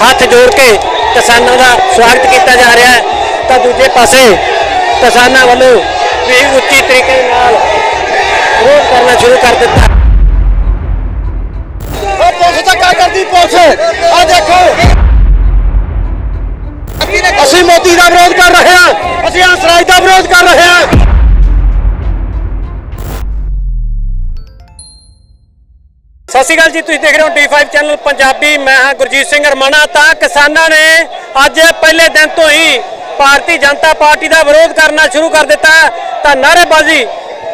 ਹੱਥ ਜੋੜ ਕੇ ਕਿਸਾਨਾਂ ਦਾ ਸਵਾਗਤ ਕੀਤਾ ਜਾ ਰਿਹਾ ਹੈ ਤਾਂ ਦੂਜੇ ਪਾਸੇ ਕਿਸਾਨਾਂ ਵੱਲੋਂ ਵੀ ਉੱਚੀ ਤਰੀਕੇ ਦੇ ਨਾਲ ਵਿਰੋਧ ਕਰਨਾ ਸ਼ੁਰੂ ਕਰ ਦਿੱਤਾ ਉਹ ਪੁਲਿਸ ਧੱਕਾ ਕਰਦੀ ਪੁਲਿਸ ਆ ਦੇਖੋ ਅਸੀਂ ਮੋਦੀ ਦਾ ਵਿਰੋਧ ਕਰ ਰਹੇ ਹਾਂ ਅਸੀਂ ਹੰਸਰਾਜ ਦਾ ਵਿਰੋਧ ਕਰ ਰਹੇ ਹਾਂ ਸ਼੍ਰੀ ਅਕਾਲ ਜੀ, ਤੁਸੀਂ ਦੇਖ ਰਹੇ ਹੋ ਟੀ5 ਚੈਨਲ ਪੰਜਾਬੀ, ਮੈਂ ਹਾਂ ਗੁਰਜੀਤ ਸਿੰਘ ਰਮਾਣਾ ਤਾਂ ਕਿਸਾਨਾਂ ਨੇ ਅੱਜ ਪਹਿਲੇ ਦਿਨ ਤੋਂ ਹੀ ਭਾਰਤੀ ਜਨਤਾ ਪਾਰਟੀ ਦਾ ਵਿਰੋਧ ਕਰਨਾ ਸ਼ੁਰੂ ਕਰ ਦਿੱਤਾ। ਤਾਂ ਨਾਅਰੇਬਾਜ਼ੀ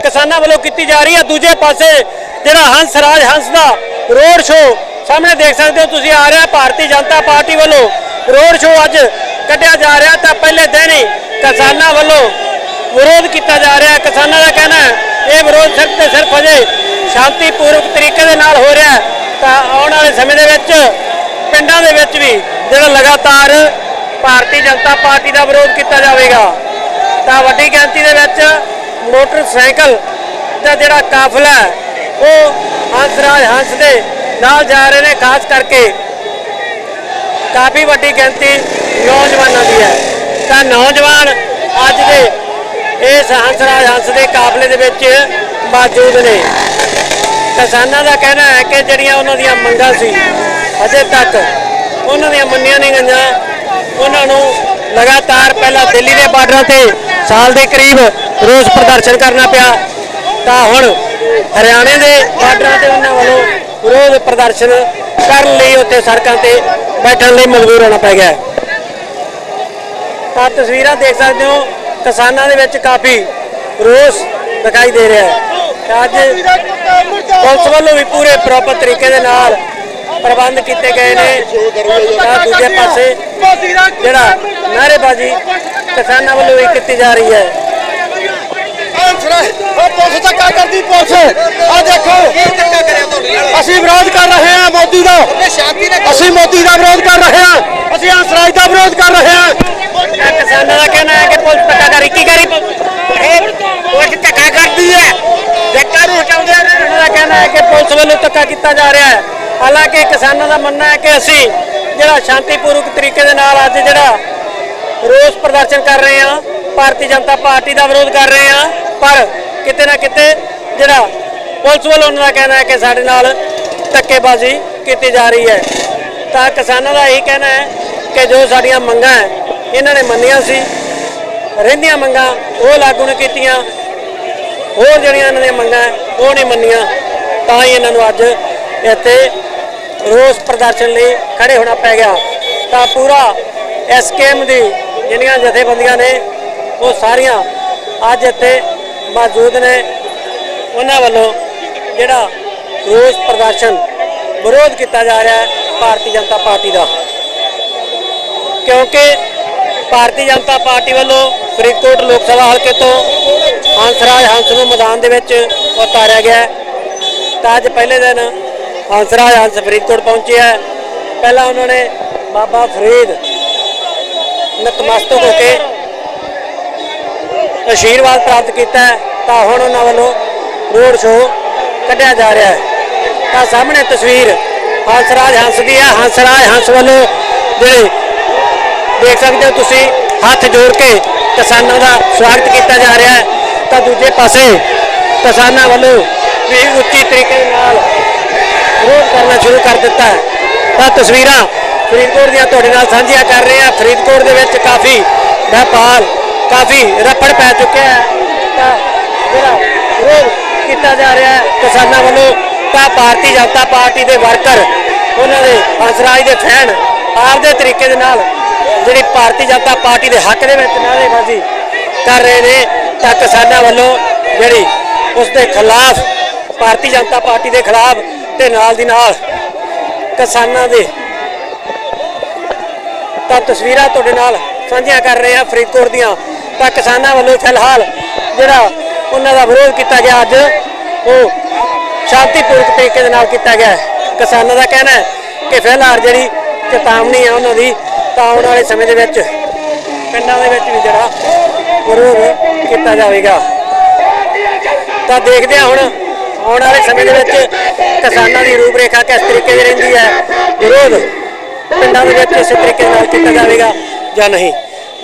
ਕਿਸਾਨਾਂ ਵੱਲੋਂ ਕੀਤੀ ਜਾ ਰਹੀ ਹੈ। ਦੂਜੇ ਪਾਸੇ ਜਿਹੜਾ ਹੰਸ ਰਾਜ, ਹੰਸ ਦਾ ਰੋਡ ਸ਼ੋਅ ਸਾਹਮਣੇ ਦੇਖ ਸਕਦੇ ਹੋ ਤੁਸੀਂ ਆ ਰਿਹਾ। ਭਾਰਤੀ ਜਨਤਾ ਪਾਰਟੀ ਵੱਲੋਂ ਰੋਡ ਸ਼ੋਅ ਅੱਜ ਕੱਢਿਆ ਜਾ ਰਿਹਾ। ਤਾਂ ਪਹਿਲੇ ਦਿਨ ਹੀ ਕਿਸਾਨਾਂ ਵੱਲੋਂ ਵਿਰੋਧ ਕੀਤਾ ਜਾ ਰਿਹਾ। ਕਿਸਾਨਾਂ ਦਾ ਕਹਿਣਾ ਹੈ, ਇਹ ਵਿਰੋਧ ਸਿਰਫ ਤੇ ਸਿਰਫ ਅਜੇ ਸ਼ਾਂਤੀਪੂਰਵਕ ਤਰੀਕੇ ਦੇ ਨਾਲ ਹੋ ਰਿਹਾ ਤਾਂ ਆਉਣ ਵਾਲੇ ਸਮੇਂ ਦੇ ਵਿੱਚ ਪਿੰਡਾਂ ਦੇ ਵਿੱਚ ਵੀ ਜਿਹੜਾ ਲਗਾਤਾਰ ਭਾਰਤੀ ਜਨਤਾ ਪਾਰਟੀ ਦਾ ਵਿਰੋਧ ਕੀਤਾ ਜਾਵੇਗਾ, ਤਾਂ ਵੱਡੀ ਗਿਣਤੀ ਦੇ ਵਿੱਚ ਮੋਟਰਸਾਈਕਲ ਦਾ ਜਿਹੜਾ ਕਾਫਲਾ ਹੈ, ਉਹ ਹੰਸਰਾਜ ਹੰਸ ਦੇ ਨਾਲ ਜਾ ਰਹੇ ਨੇ, ਖਾਸ ਕਰਕੇ ਕਾਫੀ ਵੱਡੀ ਗਿਣਤੀ ਨੌਜਵਾਨਾਂ ਦੀ ਹੈ। ਤਾਂ ਨੌਜਵਾਨ ਅੱਜ ਦੇ ਇਸ ਹੰਸਰਾਜ ਹੰਸ ਦੇ ਕਾਫਲੇ ਦੇ ਵਿੱਚ ਮੌਜੂਦ ਨੇ। ਕਿਸਾਨਾਂ ਦਾ ਕਹਿਣਾ ਹੈ ਕਿ ਜਿਹੜੀਆਂ ਉਹਨਾਂ ਦੀਆਂ ਮੰਗਾਂ ਸੀ, ਅਜੇ ਤੱਕ ਉਹਨਾਂ ਦੀਆਂ ਮੰਨੀਆਂ ਨਹੀਂ ਗਈਆਂ। ਉਹਨਾਂ ਨੂੰ ਲਗਾਤਾਰ ਪਹਿਲਾਂ ਦਿੱਲੀ ਦੇ ਬਾਰਡਰਾਂ ਤੇ ਸਾਲ ਦੇ ਕਰੀਬ ਰੋਸ ਪ੍ਰਦਰਸ਼ਨ ਕਰਨਾ ਪਿਆ। ਤਾਂ ਹੁਣ ਹਰਿਆਣੇ ਦੇ ਬਾਰਡਰਾਂ ਤੇ ਉਹਨਾਂ ਵੱਲੋਂ ਵਿਰੋਧ ਪ੍ਰਦਰਸ਼ਨ ਕਰਨ ਲਈ ਉੱਥੇ ਸੜਕਾਂ ਤੇ ਬੈਠਣ ਲਈ ਮਜਬੂਰ ਹੋਣਾ ਪੈ ਗਿਆ ਤਾਂ ਤਸਵੀਰਾਂ ਦੇਖ ਸਕਦੇ ਹੋ ਕਿਸਾਨਾਂ ਦੇ ਵਿੱਚ ਕਾਫੀ ਰੋਸ ਦਿਖਾਈ ਦੇ ਰਿਹਾ ਹੈ। ਤੇ ਅੱਜ ਪੁਲਿਸ ਵੱਲੋਂ ਵੀ ਪੂਰੇ ਪ੍ਰੋਪਰ ਤਰੀਕੇ ਦੇ ਨਾਲ ਪ੍ਰਬੰਧ ਕੀਤੇ ਗਏ ਨੇ। ਤਾਂ ਦੂਜੇ ਪਾਸੇ ਜਿਹੜਾ ਨਾਅਰੇਬਾਜ਼ੀ ਕਿਸਾਨਾਂ ਵੱਲੋਂ ਵੀ ਕੀਤੀ ਜਾ ਰਹੀ ਹੈ। ਹੰਸਰਾਜ ਉਹ ਪੁਲਿਸ ਧੱਕਾ ਕਰਦੀ ਪੁਲਿਸ? ਆ ਦੇਖੋ ਅਸੀਂ ਵਿਰੋਧ ਕਰ ਰਹੇ ਹਾਂ ਮੋਦੀ ਦਾ। ਅਸੀਂ ਮੋਦੀ ਦਾ ਵਿਰੋਧ ਕਰ ਰਹੇ ਹਾਂ। ਅਸੀਂ ਹੰਸਰਾਜ ਦਾ ਵਿਰੋਧ ਕਰ ਰਹੇ ਹਾਂ ਤਾਂ ਕਿਸਾਨਾਂ ਦਾ ਕਹਿਣਾ ਹੈ ਕਿ ਪੁਲਿਸ ਧੱਕਾ ਕਰੀ ਕੀ ਕਰੀ ਪੁਲਿਸ ਧੱਕਾ ਕਰਦੀ ਹੈ ਧੱਕਾ ਨੂੰ ਹਟਾਉਂਦੇ ਨੇ ਉਹਨਾਂ ਦਾ ਕਹਿਣਾ ਹੈ ਕਿ ਪੁਲਿਸ ਵੱਲੋਂ ਧੱਕਾ ਕੀਤਾ ਜਾ ਰਿਹਾ ਹੈ। ਹਾਲਾਂਕਿ ਕਿਸਾਨਾਂ ਦਾ ਮੰਨਣਾ ਹੈ ਕਿ ਅਸੀਂ ਜਿਹੜਾ ਸ਼ਾਂਤੀਪੂਰਵਕ ਤਰੀਕੇ ਦੇ ਨਾਲ ਅੱਜ ਜਿਹੜਾ ਰੋਸ ਪ੍ਰਦਰਸ਼ਨ ਕਰ ਰਹੇ ਹਾਂ, ਭਾਰਤੀ ਜਨਤਾ ਪਾਰਟੀ ਦਾ ਵਿਰੋਧ ਕਰ ਰਹੇ ਹਾਂ, ਪਰ ਕਿਤੇ ਨਾ ਕਿਤੇ ਜਿਹੜਾ ਪੁਲਿਸ ਵੱਲੋਂ ਉਹਨਾਂ ਦਾ ਕਹਿਣਾ ਹੈ ਕਿ ਸਾਡੇ ਨਾਲ ਧੱਕੇਬਾਜ਼ੀ ਕੀਤੀ ਜਾ ਰਹੀ ਹੈ। ਤਾਂ ਕਿਸਾਨਾਂ ਦਾ ਇਹੀ ਕਹਿਣਾ ਹੈ ਕਿ ਜੋ ਸਾਡੀਆਂ ਮੰਗਾਂ ਹੈ, ਇਹਨਾਂ ਨੇ ਮੰਨੀਆਂ ਸੀ, ਰਹਿੰਦੀਆਂ ਮੰਗਾਂ ਉਹ ਲਾਗੂ ਨਹੀਂ ਕੀਤੀਆਂ, ਹੋਰ ਜਿਹੜੀਆਂ ਇਹਨਾਂ ਦੀਆਂ ਮੰਗਾਂ ਉਹ ਨਹੀਂ ਮੰਨੀਆਂ। ਤਾਂ ਹੀ ਇਹਨਾਂ ਨੂੰ ਅੱਜ ਇੱਥੇ ਰੋਸ ਪ੍ਰਦਰਸ਼ਨ ਲਈ ਖੜੇ ਹੋਣਾ ਪੈ ਗਿਆ। ਤਾਂ ਪੂਰਾ ਐਸਕੇਐਮ ਦੀ ਜਿਹੜੀਆਂ ਜਥੇਬੰਦੀਆਂ ਨੇ, ਉਹ ਸਾਰੀਆਂ ਅੱਜ ਇੱਥੇ ਮੌਜੂਦ ਨੇ। ਉਹਨਾਂ ਵੱਲੋਂ ਜਿਹੜਾ ਰੋਸ ਪ੍ਰਦਰਸ਼ਨ ਵਿਰੋਧ ਕੀਤਾ ਜਾ ਰਿਹਾ ਹੈ ਭਾਰਤੀ ਜਨਤਾ ਪਾਰਟੀ ਦਾ। ਕਿਉਂਕਿ ਭਾਰਤੀ ਜਨਤਾ ਪਾਰਟੀ ਵੱਲੋਂ ਫਰੀਦਕੋਟ ਲੋਕ ਸਭਾ ਹਲਕੇ ਤੋਂ ਹੰਸਰਾਜ ਹੰਸ ਨੂੰ ਮੈਦਾਨ ਦੇ ਵਿੱਚ ਉਤਾਰਿਆ ਗਿਆ ਹੈ। ਤਾਂ ਅੱਜ ਪਹਿਲੇ ਦਿਨ ਹੰਸਰਾਜ ਹੰਸ ਫਰੀਦਕੋਟ ਪਹੁੰਚਿਆ ਹੈ। ਪਹਿਲਾਂ ਉਹਨਾਂ ਨੇ ਬਾਬਾ ਫਰੀਦ ਨਤਮਸਤਕ ਹੋ ਕੇ ਆਸ਼ੀਰਵਾਦ ਪ੍ਰਾਪਤ ਕੀਤਾ ਤਾਂ ਹੁਣ ਉਹਨਾਂ ਵੱਲੋਂ ਰੋਡ ਸ਼ੋਅ ਕੱਢਿਆ ਜਾ ਰਿਹਾ ਹੈ। ਤਾਂ ਸਾਹਮਣੇ ਤਸਵੀਰ ਹੰਸਰਾਜ ਹੰਸ ਦੀ ਹੈ ਹੰਸਰਾਜ ਹੰਸ ਵੱਲੋਂ ਜਿਹੜੇ ਦੇਖ ਸਕਦੇ ਹੋ ਤੁਸੀਂ, ਹੱਥ ਜੋੜ ਕੇ ਕਿਸਾਨਾਂ ਦਾ ਸਵਾਗਤ ਕੀਤਾ ਜਾ ਰਿਹਾ ਹੈ। ਤਾਂ ਦੂਜੇ ਪਾਸੇ ਕਿਸਾਨਾਂ ਵੱਲੋਂ ਵੀ ਉੱਚੀ ਤਰੀਕੇ ਦੇ ਨਾਲ ਵਿਰੋਧ ਕਰਨਾ ਸ਼ੁਰੂ ਕਰ ਦਿੱਤਾ ਹੈ। ਤਾਂ ਤਸਵੀਰਾਂ ਫਰੀਦਕੋਟ ਦੀਆਂ ਤੁਹਾਡੇ ਨਾਲ ਸਾਂਝੀਆਂ ਕਰ ਰਹੇ ਹਾਂ। ਫਰੀਦਕੋਟ ਦੇ ਵਿੱਚ ਕਾਫੀ ਵਪਾਰ, ਕਾਫੀ ਰੱਪੜ ਪੈ ਚੁੱਕਿਆ ਹੈ। ਤਾਂ ਜਿਹੜਾ ਵਿਰੋਧ ਕੀਤਾ ਜਾ ਰਿਹਾ ਹੈ, ਕਿਸਾਨਾਂ ਵੱਲੋਂ ਤਾਂ ਭਾਰਤੀ ਜਨਤਾ ਪਾਰਟੀ ਦੇ ਵਰਕਰ, ਉਹਨਾਂ ਦੇ ਹੰਸਰਾਜ ਦੇ ਫੈਨ ਆਪਦੇ ਤਰੀਕੇ ਦੇ ਨਾਲ ਜਿਹੜੀ ਭਾਰਤੀ ਜਨਤਾ ਪਾਰਟੀ ਦੇ ਹੱਕ ਦੇ ਵਿੱਚ ਨਾਅਰੇਬਾਜ਼ੀ ਕਰ ਰਹੇ ਨੇ, ਤਾਂ ਕਿਸਾਨਾਂ ਵੱਲੋਂ ਜਿਹੜੀ ਉਸ ਦੇ ਖਿਲਾਫ ਭਾਰਤੀ ਜਨਤਾ ਪਾਰਟੀ ਦੇ ਖਿਲਾਫ ਤੇ ਨਾਲ ਦੀ ਨਾਲ ਕਿਸਾਨਾਂ ਦੇ ਤਾਂ ਤਸਵੀਰਾਂ ਤੁਹਾਡੇ ਨਾਲ ਸਾਂਝੀਆਂ ਕਰ ਰਹੇ ਹਾਂ ਫਰੀਦਕੋਟ ਦੀਆਂ। ਤਾਂ ਕਿਸਾਨਾਂ ਵੱਲੋਂ ਫਿਲਹਾਲ ਜਿਹੜਾ ਉਹਨਾਂ ਦਾ ਵਿਰੋਧ ਕੀਤਾ ਗਿਆ ਅੱਜ, ਉਹ ਸ਼ਾਂਤੀਪੂਰਵਕ ਤਰੀਕੇ ਦੇ ਨਾਲ ਕੀਤਾ ਗਿਆ ਕਿਸਾਨਾਂ ਦਾ ਕਹਿਣਾ ਹੈ ਕਿ ਫਿਲਹਾਲ ਜਿਹੜੀ ਚੇਤਾਵਨੀ ਹੈ ਉਹਨਾਂ ਦੀ, ਤਾਂ ਆਉਣ ਵਾਲੇ ਸਮੇਂ ਦੇ ਵਿੱਚ ਪਿੰਡਾਂ ਦੇ ਵਿੱਚ ਵੀ ਜਿਹੜਾ ਵਿਰੋਧ ਕੀਤਾ ਜਾਵੇਗਾ। ਤਾਂ ਦੇਖਦੇ ਹਾਂ ਹੁਣ ਆਉਣ ਵਾਲੇ ਸਮੇਂ ਦੇ ਵਿੱਚ ਕਿਸਾਨਾਂ ਦੀ ਰੂਪਰੇਖਾ ਕਿਸ ਤਰੀਕੇ ਦੀ ਰਹਿੰਦੀ ਹੈ? ਵਿਰੋਧ ਪਿੰਡਾਂ ਦੇ ਵਿੱਚ ਇਸੇ ਤਰੀਕੇ ਨਾਲ ਕੀਤਾ ਜਾਵੇਗਾ ਜਾਂ ਨਹੀਂ?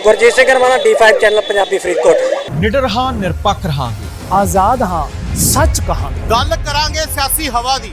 Gurjeet Singh Ramana D5 channel Punjabi Faridkot. ਨਿਡਰ ਹਾਂ ਨਿਰਪੱਖ ਰਹਾਂਗੇ। ਆਜ਼ਾਦ ਹਾਂ ਸੱਚ ਕਹਾਂਗੇ। ਗੱਲ ਕਰਾਂਗੇ ਸਿਆਸੀ ਹਵਾ ਦੀ।